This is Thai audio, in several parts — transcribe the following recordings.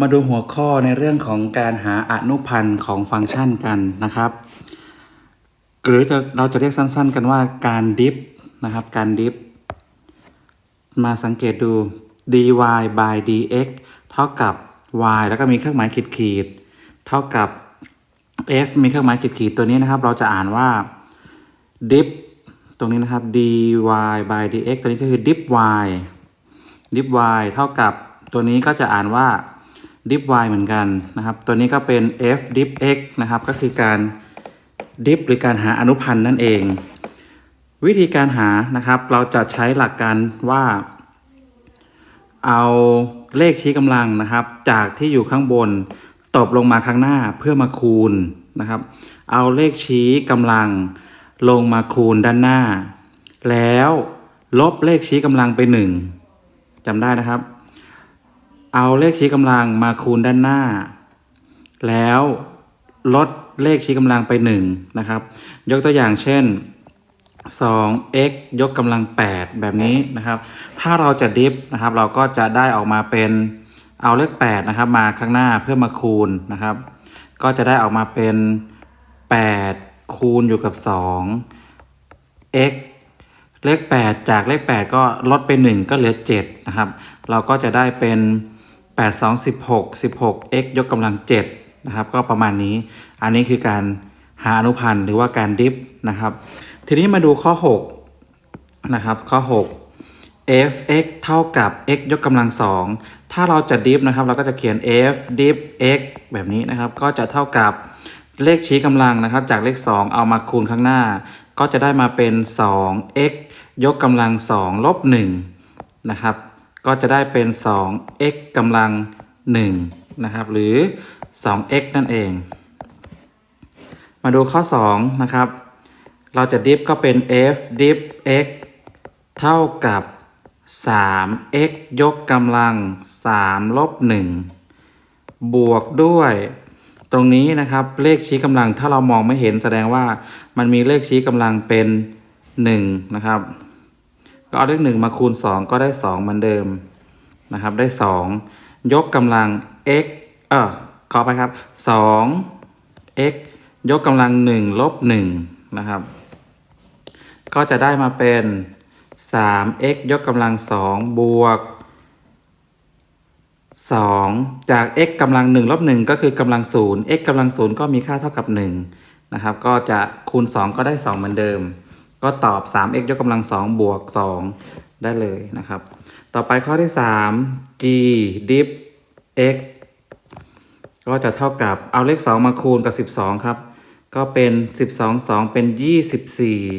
มาดูหัวข้อในเรื่องของการหาอนุพันธ์ของฟังก์ชันกันนะครับ หรือจะเราจะเรียกสั้นๆ กันว่าการดิฟนะครับ การดิฟ มาสังเกตดู dy by dx เท่ากับ y แล้วก็มีเครื่องหมายขีดขีด เท่ากับ f มีเครื่องหมายขีดขีดตัวนี้นะครับ เราจะอ่านว่า dip ตรงนี้นะครับ dy by dx ตัวนี้ก็คือ dip y dip y เท่ากับตัวนี้ก็จะอ่านว่า dip y เหมือนกันนะครับ ตัวนี้ก็เป็น f dip x นะครับ ก็คือการ dip หรือการหาอนุพันธ์นั่นเอง วิธีการหานะครับ เราจะใช้หลักการว่า เอาเลขชี้กำลังนะครับ จากที่อยู่ข้างบนตบลงมาข้างหน้าเพื่อมาคูณนะครับ เอาเลขชี้กำลังลงมาคูณด้านหน้า แล้วลบเลขชี้กำลังไปหนึ่งจำได้นะครับ เอาเลขชี้กำลังมาคูณด้านหน้า แล้วลดเลขชี้กำลังไปหนึ่งนะครับ ยกตัวอย่างเช่น 2x ยกกำลัง 8 แบบนี้นะครับ ถ้าเราจะดิฟนะครับ เราก็จะได้ออกมาเป็นเอาเลข8นะครับ มาข้างหน้าเพื่อมาคูณนะครับ ก็จะได้ออกมาเป็น 8 คูณอยู่กับ 2 x เลข 8 จากเลข 8 ก็ลดไป 1 ก็เหลือ 7 นะครับ เราก็จะได้เป็น8 821616x ยกกำลัง7นะครับก็ประมาณนี้ อันนี้คือการหาอนุพันธ์หรือว่าการดิฟนะครับ ทีนี้มาดูข้อ6นะครับข้อ 6 f(x) เท่ากับ x ยกกำลัง2ถ้าเราจะดิฟนะครับ เราก็จะเขียน f diff x แบบนี้นะครับ ก็จะเท่ากับเลขชี้กำลังนะครับ จากเลข 2 เอามาคูณข้างหน้า ก็จะได้มาเป็น 2x ยกกำลัง2ลบ1นะครับ ก็จะได้เป็น 2x กำลัง1นะครับ หรือ 2x นั่นเอง มาดูข้อ 2 นะครับ เราจะดิฟก็เป็น f diff x เท่ากับ 3x ยกกำลัง 3 ลบ 1 บวกด้วย ตรงนี้นะครับ เลขชี้กำลังถ้าเรามองไม่เห็นแสดงว่ามันมีเลขชี้กำลังเป็น 1 นะครับ ก็เอาเลข1มาคูณ 2 ก็ได้ 2 เหมือนเดิมนะครับ ได้ 2 ยกกำลัง x เออขอไปครับ 2 x ยกกำลัง 1 ลบ 1 นะครับ ก็จะได้มาเป็น 3x ยกกำลัง 2 บวก 2 จาก x กำลัง 1 ลบ 1 ก็คือกำลัง 0 x กำลัง 0 ก็มีค่าเท่ากับ 1 นะครับ ก็จะคูณ 2 ก็ได้ 2 เหมือนเดิม ก็ตอบ 3x ยกกำลัง2บวก 2 ได้เลยนะครับ ต่อไปข้อที่ 3 g diff x ก็จะเท่ากับเอาเลข 2 มาคูณกับ 12 ครับ ก็เป็น 12 2 เป็น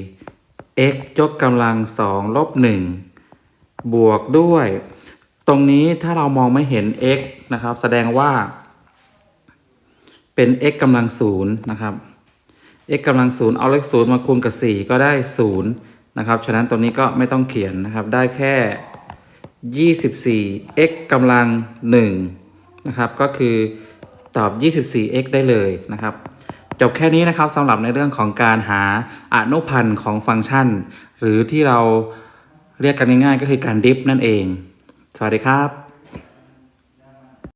24 x ยกกำลัง 2 ลบ 1 บวกด้วย ตรงนี้ถ้าเรามองไม่เห็น x นะครับ แสดงว่าเป็น x กำลัง 0 นะครับ x กำลัง0เอาเลข0มาคูณกับ 4 ก็ได้0นะครับ ฉะนั้นตัวนี้ก็ไม่ต้องเขียนนะครับ ได้แค่ 24 x กำลัง1นะครับ ก็คือตอบ 24x ได้เลยนะครับ จบแค่นี้นะครับสำหรับในเรื่องของการหาอนุพันธ์ของฟังก์ชัน หรือที่เราเรียกกันง่ายๆก็คือการดิฟนั่นเอง สวัสดีครับ